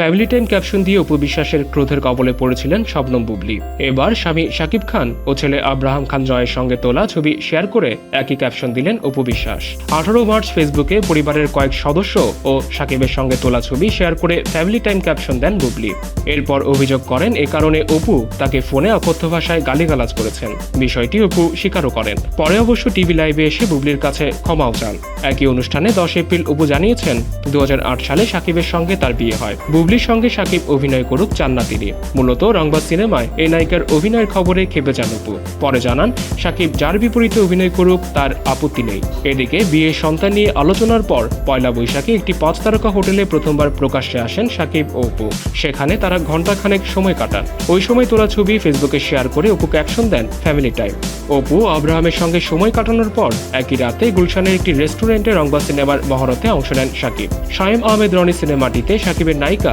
Family time caption দিয়ে উপবিশ্বাসের ক্রোধের কবলে পড়েছিলেন শবনম বুবলি। এবার স্বামী শাকিব খান ও ছেলে আব্রাহাম খান জয়ের সঙ্গে তোলা ছবি শেয়ার করে একই ক্যাপশন দিলেন উপবিশ্বাস আঠারো মার্চ ফেসবুকে পরিবারের কয়েক সদস্য ও শাকিবের সঙ্গে তোলা ছবি শেয়ার করে ফ্যামিলি টাইম ক্যাপশন দেন বুবলি। এরপর অভিযোগ করেন এ কারণে অপু তাকে ফোনে অকথ্য ভাষায় গালিগালাজ করেছেন। বিষয়টি অপু স্বীকারও করেন। পরে অবশ্য টিভি লাইভে এসে বুবলির কাছে ক্ষমাও চান। একই অনুষ্ঠানে দশ এপ্রিল অপু জানিয়েছেন দু হাজার আট সালে সাকিবের সঙ্গে তার বিয়ে হয়। বুবলির সঙ্গে সাকিব অভিনয় করুক চান না তিনি মূলত রংবাজ সিনেমায় এই নায়িকার অভিনয়ের খবরে খেপে যান পরে জানান, সাকিব যার বিপরীতে অভিনয় করুক তার আপত্তি নেই। এদিকে বিয়ের সন্তান নিয়ে আলোচনার পর পয়লা বৈশাখে একটি পাঁচ তারকা হোটেলে প্রথমবার প্রকাশ্যে আসেন সাকিব ও অপু। সেখানে তারা ঘণ্টাখানেক সময় কাটান। ওই সময় তোলা ছবি ফেসবুকে শেয়ার করে অপু ক্যাপশন দেন ফ্যামিলি টাইম। অপু আব্রাহামের সঙ্গে সময় কাটানোর পর একই রাতে গুলশানের একটি রেস্টুরেন্টে রংবাজ সিনেমার মহরতে অংশ নেন সাকিব। শায়েম আহমেদ রনি সিনেমাটিতে সাকিবের নায়িকা